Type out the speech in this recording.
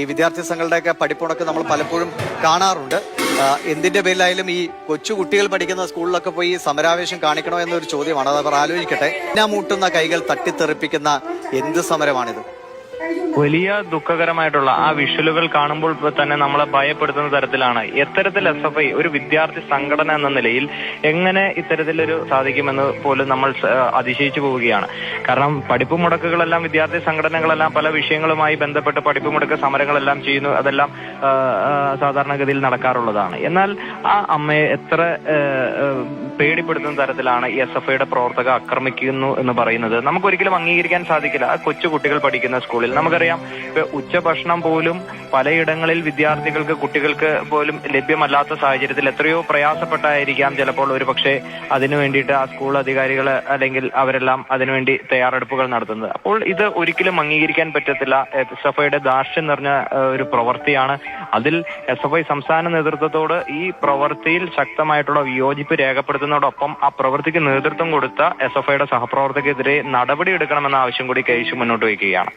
ഈ വിദ്യാർത്ഥി സംഘങ്ങളുടെയൊക്കെ പഠിപ്പുണക്ക് നമ്മൾ പലപ്പോഴും കാണാറുണ്ട്. എന്തിന്റെ പേരിലായാലും ഈ കൊച്ചു കുട്ടികൾ പഠിക്കുന്ന സ്കൂളിലൊക്കെ പോയി സമരാവേശം കാണിക്കണോ എന്നൊരു ചോദ്യമാണ്. അത് അവർ ആലോചിക്കട്ടെ. ഞാൻ മൂട്ടുന്ന കൈകൾ തട്ടിത്തെറിപ്പിക്കുന്ന എന്ത് സമരമാണിത്? വലിയ ദുഃഖകരമായിട്ടുള്ള ആ വിഷ്വലുകൾ കാണുമ്പോൾ തന്നെ നമ്മളെ ഭയപ്പെടുത്തുന്ന തരത്തിലാണ്. എത്തരത്തിൽ എസ് എഫ് ഐ ഒരു വിദ്യാർത്ഥി സംഘടന എന്ന നിലയിൽ എങ്ങനെ ഇത്തരത്തിലൊരു സാധിക്കുമെന്ന് പോലും നമ്മൾ അതിശയിച്ചു പോവുകയാണ്. കാരണം പഠിപ്പ് മുടക്കുകളെല്ലാം വിദ്യാർത്ഥി സംഘടനകളെല്ലാം പല വിഷയങ്ങളുമായി ബന്ധപ്പെട്ട് പഠിപ്പ് മുടക്ക സമരങ്ങളെല്ലാം ചെയ്യുന്നു. അതെല്ലാം സാധാരണഗതിയിൽ നടക്കാറുള്ളതാണ്. എന്നാൽ ആ അമ്മയെ എത്ര പേടിപ്പെടുത്തുന്ന തരത്തിലാണ് എസ് എഫ് ഐയുടെ പ്രവർത്തക ആക്രമിക്കുന്നു എന്ന് പറയുന്നത്. നമുക്കൊരിക്കലും അംഗീകരിക്കാൻ സാധിക്കില്ല. ആ കൊച്ചു കുട്ടികൾ പഠിക്കുന്ന സ്കൂളിൽ. നമുക്കറിയാം ഇപ്പൊ ഉച്ചഭക്ഷണം പോലും പലയിടങ്ങളിൽ വിദ്യാർത്ഥികൾക്ക് കുട്ടികൾക്ക് പോലും ലഭ്യമല്ലാത്ത സാഹചര്യത്തിൽ എത്രയോ പ്രയാസപ്പെട്ടായിരിക്കാം ചിലപ്പോൾ ഒരു പക്ഷേ അതിനു വേണ്ടിയിട്ട് ആ സ്കൂൾ അധികാരികൾ അല്ലെങ്കിൽ അവരെല്ലാം അതിനുവേണ്ടി തയ്യാറെടുപ്പുകൾ നടത്തുന്നത്. അപ്പോൾ ഇത് ഒരിക്കലും അംഗീകരിക്കാൻ പറ്റത്തില്ല. എസ് എഫ് ഐയുടെ ദാർഷ്യം നിറഞ്ഞ ഒരു പ്രവൃത്തിയാണ്. അതിൽ എസ് എഫ് ഐ സംസ്ഥാന നേതൃത്വത്തോട് ഈ പ്രവൃത്തിയിൽ ശക്തമായിട്ടുള്ള വിയോജിപ്പ് രേഖപ്പെടുത്തുന്നതോടൊപ്പം ആ പ്രവൃത്തിക്ക് നേതൃത്വം കൊടുത്ത എസ് എഫ് ഐയുടെ സഹപ്രവർത്തകർക്കെതിരെ നടപടി എടുക്കണമെന്ന ആവശ്യം കൂടി കേശു മുന്നോട്ട് വയ്ക്കുകയാണ്.